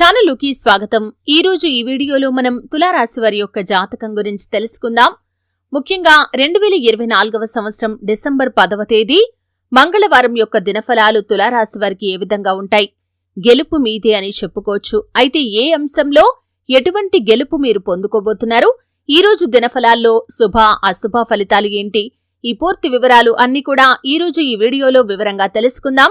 ఛానలుకి స్వాగతం. ఈ రోజు ఈ వీడియోలో మనం తులారాశి వారి యొక్క జాతకం గురించి తెలుసుకుందాం. ముఖ్యంగా రెండు వేల ఇరవై నాలుగవ సంవత్సరం డిసెంబర్ పదవ తేదీ మంగళవారం యొక్క దినఫలాలు తులారాశి వారికి ఏ విధంగా ఉంటాయి? గెలుపు మీదే అని చెప్పుకోవచ్చు. అయితే ఏ అంశంలో ఎటువంటి గెలుపు మీరు పొందుకోబోతున్నారు? ఈ రోజు దినఫలాల్లో శుభ అశుభ ఫలితాలు ఏంటి? ఈ పూర్తి వివరాలు అన్ని కూడా ఈ రోజు ఈ వీడియోలో వివరంగా తెలుసుకుందాం.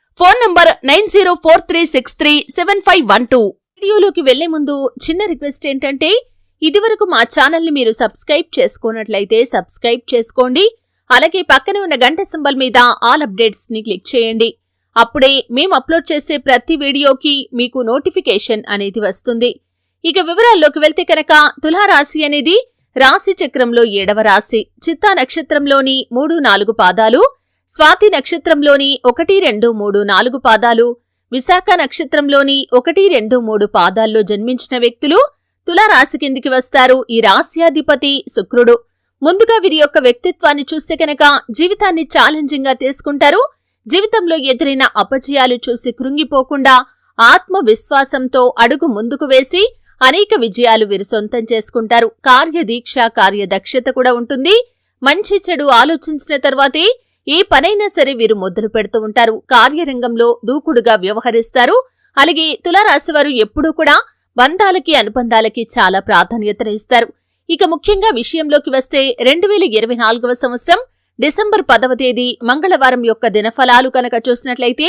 Phone number nine zero four three six three seven five one two. వీడియోలోకి వెళ్ళే ముందు చిన్న రిక్వెస్ట్ ఏంటంటే ఇదివరకు మా ఛానల్ని మీరు సబ్స్క్రైబ్ చేసుకోనట్లయితే సబ్స్క్రైబ్ చేసుకోండి. అలాగే పక్కనే ఉన్న గంట సింబల్ మీద ఆల్ అప్డేట్స్ని క్లిక్ చేయండి. అప్పుడే మేము అప్లోడ్ చేసే ప్రతి వీడియోకి మీకు నోటిఫికేషన్ అనేది వస్తుంది. ఇక వివరాల్లోకి వెళ్తే కనుక తులారాశి అనేది రాశి చక్రంలో ఏడవ రాశి. చిత్తా నక్షత్రంలోని మూడు నాలుగు పాదాలు స్వాతి నక్షత్రంలోని ఒకటి రెండు మూడు నాలుగు పాదాలు విశాఖ నక్షత్రంలోని ఒకటి రెండు మూడు పాదాల్లో జన్మించిన వ్యక్తులు తులారాశి కిందికి వస్తారు. ఈ రాశ్యాధిపతి శుక్రుడు. ముందుగా వీరి యొక్క వ్యక్తిత్వాన్ని చూస్తే కనుక జీవితాన్ని ఛాలెంజింగ్గా తీసుకుంటారు. జీవితంలో ఎదురైన అపజయాలు చూసి కృంగిపోకుండా ఆత్మవిశ్వాసంతో అడుగు ముందుకు వేసి అనేక విజయాలు వీరు సొంతం చేసుకుంటారు. కార్యదీక్ష కార్యదక్షత కూడా ఉంటుంది. మంచి చెడు ఆలోచించిన తర్వాతే ఏ పనైనా సరే వీరు మొదలు పెడుతూ ఉంటారు. కార్యరంగంలో దూకుడుగా వ్యవహరిస్తారు. అలాగే తులారాశివారు ఎప్పుడూ కూడా బంధాలకి అనుబంధాలకి చాలా ప్రాధాన్యతను ఇస్తారు. ఇక ముఖ్యంగా విషయంలోకి వస్తే రెండు వేల ఇరవై నాలుగవ సంవత్సరం డిసెంబర్ పదవ తేదీ మంగళవారం యొక్క దినఫలాలు కనుక చూసినట్లయితే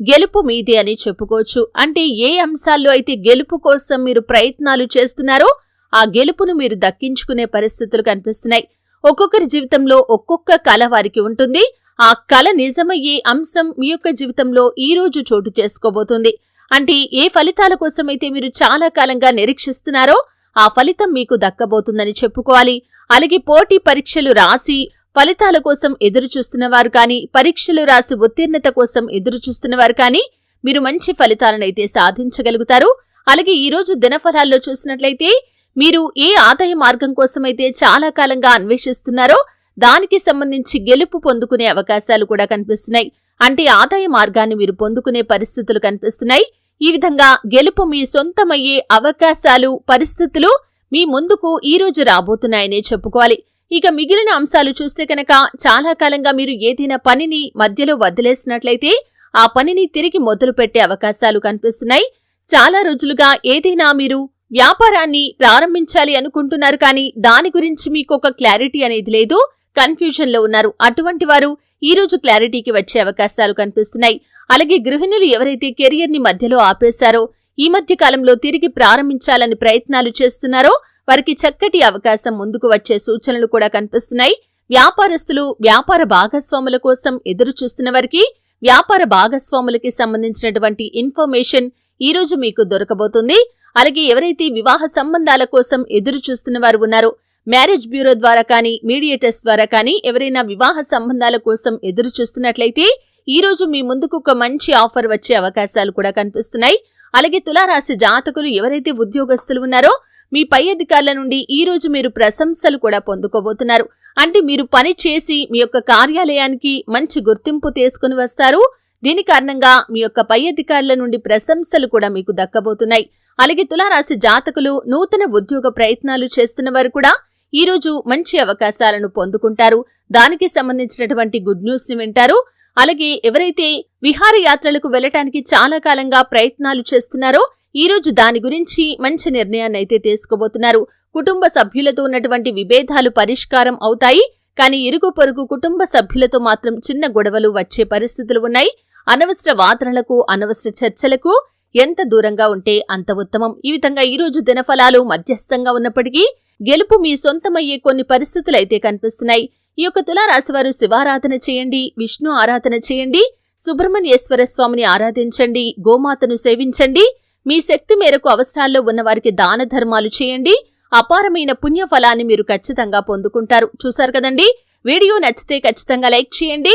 గెలుపు మీదే అని చెప్పుకోవచ్చు. అంటే ఏ అంశాల్లో అయితే గెలుపు కోసం మీరు ప్రయత్నాలు చేస్తున్నారో ఆ గెలుపును మీరు దక్కించుకునే పరిస్థితులు కనిపిస్తున్నాయి. ఒక్కొక్కరి జీవితంలో ఒక్కొక్క కళ వారికి ఉంటుంది. ఆ కళ నిజమయ్యే అంశం మీ యొక్క జీవితంలో ఈ రోజు చోటు చేసుకోబోతుంది. అంటే ఏ ఫలితాల కోసమైతే మీరు చాలా కాలంగా నిరీక్షిస్తున్నారో ఆ ఫలితం మీకు దక్కబోతుందని చెప్పుకోవాలి. అలాగే పోటీ పరీక్షలు రాసి ఫలితాల కోసం ఎదురు చూస్తున్నవారు కానీ పరీక్షలు రాసి ఉత్తీర్ణత కోసం ఎదురు చూస్తున్నవారు కానీ మీరు మంచి ఫలితాలనైతే సాధించగలుగుతారు. అలాగే ఈ రోజు దినఫలాల్లో చూసినట్లయితే మీరు ఏ ఆదాయ మార్గం కోసమైతే చాలా కాలంగా అన్వేషిస్తున్నారో దానికి సంబంధించి గెలుపు పొందుకునే అవకాశాలు కూడా కనిపిస్తున్నాయి. అంటే ఆదాయ మార్గాన్ని మీరు పొందుకునే పరిస్థితులు కనిపిస్తున్నాయి. ఈ విధంగా గెలుపు మీ సొంతమయ్యే అవకాశాలు పరిస్థితులు మీ ముందుకు ఈ రోజు రాబోతున్నాయనే చెప్పుకోవాలి. ఇక మిగిలిన అంశాలు చూస్తే కనుక చాలా కాలంగా మీరు ఏదైనా పనిని మధ్యలో వదిలేసినట్లయితే ఆ పనిని తిరిగి మొదలుపెట్టే అవకాశాలు కనిపిస్తున్నాయి. చాలా రోజులుగా ఏదైనా మీరు వ్యాపారాన్ని ప్రారంభించాలి అనుకుంటున్నారు కానీ దాని గురించి మీకు ఒక క్లారిటీ అనేది లేదు కన్ఫ్యూజన్లో ఉన్నారు. అటువంటి వారు ఈ రోజు క్లారిటీకి వచ్చే అవకాశాలు కనిపిస్తున్నాయి. అలాగే గృహిణులు ఎవరైతే కెరియర్ని మధ్యలో ఆపేశారో ఈ మధ్య కాలంలో తిరిగి ప్రారంభించాలని ప్రయత్నాలు చేస్తున్నారో వారికి చక్కటి అవకాశం ముందుకు వచ్చే సూచనలు కూడా కనిపిస్తున్నాయి. వ్యాపారస్తులు వ్యాపార భాగస్వాముల కోసం ఎదురు చూస్తున్న వారికి వ్యాపార భాగస్వాములకి సంబంధించినటువంటి ఇన్ఫర్మేషన్ ఈ రోజు మీకు దొరకబోతుంది. అలాగే ఎవరైతే వివాహ సంబంధాల కోసం ఎదురు చూస్తున్న వారు ఉన్నారో మ్యారేజ్ బ్యూరో ద్వారా కానీ మీడియేటర్స్ ద్వారా కానీ ఎవరైనా వివాహ సంబంధాల కోసం ఎదురు చూస్తున్నట్లయితే ఈ రోజు మీ ముందుకు ఒక మంచి ఆఫర్ వచ్చే అవకాశాలు కూడా కనిపిస్తున్నాయి. అలాగే తులారాశి జాతకులు ఎవరైతే ఉద్యోగస్తులు ఉన్నారో మీ పై అధికారుల నుండి ఈ రోజు మీరు ప్రశంసలు కూడా పొందుకోబోతున్నారు. అంటే మీరు పని చేసి మీ యొక్క కార్యాలయానికి మంచి గుర్తింపు తీసుకుని వస్తారు. దీని కారణంగా మీ యొక్క పై అధికారుల నుండి ప్రశంసలు కూడా మీకు దక్కబోతున్నాయి. అలాగే తులారాశి జాతకులు నూతన ఉద్యోగ ప్రయత్నాలు చేస్తున్న వారు కూడా ఈ రోజు మంచి అవకాశాలను పొందుకుంటారు. దానికి సంబంధించినటువంటి గుడ్ న్యూస్ని వింటారు. అలాగే ఎవరైతే విహారయాత్రలకు వెళ్ళటానికి చాలా కాలంగా ప్రయత్నాలు చేస్తున్నారో ఈ రోజు దాని గురించి మంచి నిర్ణయాన్ని అయితే తీసుకోబోతున్నారు. కుటుంబ సభ్యులతో ఉన్నటువంటి విభేదాలు పరిష్కారం అవుతాయి. కానీ ఇరుగు పొరుగు కుటుంబ సభ్యులతో మాత్రం చిన్న గొడవలు వచ్చే పరిస్థితులు ఉన్నాయి. అనవసర వాదనలకు అనవసర చర్చలకు ఎంత దూరంగా ఉంటే అంత ఉత్తమం. ఈ విధంగా ఈ రోజు దినఫలాలు మధ్యస్థంగా ఉన్నప్పటికీ గెలుపు మీ సొంతమయ్యే కొన్ని పరిస్థితులైతే కనిపిస్తున్నాయి. ఈ యొక్క తులారాశివారు శివారాధన చేయండి విష్ణు ఆరాధన చేయండి సుబ్రహ్మణ్యేశ్వర స్వామిని ఆరాధించండి గోమాతను సేవించండి మీ శక్తి మేరకు అవసరాల్లో ఉన్నవారికి దాన ధర్మాలు చేయండి అపారమైన పుణ్యఫలాన్ని మీరు ఖచ్చితంగా పొందుకుంటారు. చూశారు కదండి? వీడియో నచ్చితే ఖచ్చితంగా లైక్ చేయండి